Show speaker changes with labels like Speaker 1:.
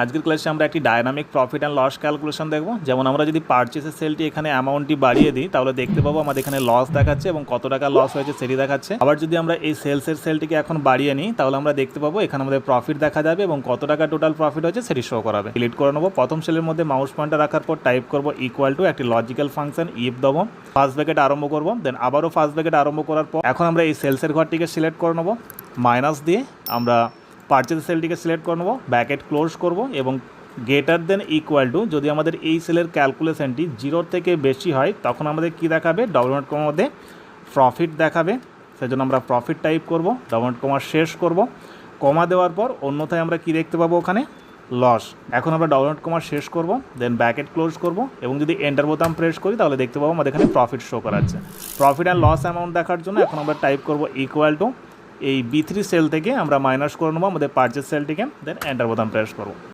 Speaker 1: আজকের ক্লাসে আমরা একটি dynamic profit and loss calculation দেখব। যেমন আমরা যদি পারচেসের সেলটি এখানে অ্যামাউন্টটি বাড়িয়ে দিই, তাহলে দেখতে পাবো আমাদের এখানে লস দেখাচ্ছে এবং কত টাকা লস হয়েছে সেটি দেখাচ্ছে। আবার যদি আমরা এই সেলসের সেলটিকে এখন বাড়িয়ে নিই, তাহলে আমরা দেখতে পাবো এখানে আমাদের প্রফিট দেখা যাবে এবং কত টাকা টোটাল প্রফিট হয়েছে সেটি শো করাবে। ক্লিক করে নেব। প্রথম সেলের মধ্যে মাউস পয়েন্টটা রাখার পর টাইপ করব ইকুয়াল টু একটি লজিক্যাল ফাংশন ইফ দেবো ফার্স্ট ব্র্যাকেট আরম্ভ করব দেন আবারও ফার্স্ট ব্র্যাকেট আরম্ভ করার পর এখন আমরা এই সেলসের ঘরটিকে সিলেক্ট করে নেব। মাইনাস দিয়ে আমরা পারচেজ সেলটিকে সিলেক্ট করে নেব ব্যাকেট ক্লোজ করব এবং গ্রেটার দেন ইকুয়াল টু যদি আমাদের এই সেলের ক্যালকুলেশনটি জিরোর থেকে বেশি হয়, তখন আমাদের কি দেখাবে? ডবল নট কমার মধ্যে প্রফিট দেখাবে। সেজন্য আমরা প্রফিট টাইপ করব ডবল কমা শেষ করব। কমা দেওয়ার পর অন্যথায় আমরা কি দেখতে পাবো ওখানে? লস এখন আমরা ডবল নট কমা শেষ করব দেন ব্যাকেট ক্লোজ করব এবং যদি এন্টার বোতাম প্রেস করি, তাহলে দেখতে পাবো আমাদের এখানে প্রফিট শো করাচ্ছে। প্রফিট অ্যান্ড লস অ্যামাউন্ট দেখার জন্য এখন আমরা টাইপ করব ইকুয়াল টু এই বি থ্রি সেল থেকে আমরা মাইনাস করে নেব আমাদের পার্চেস সেলটিকে দেন এন্টার বোতাম প্রেস করব।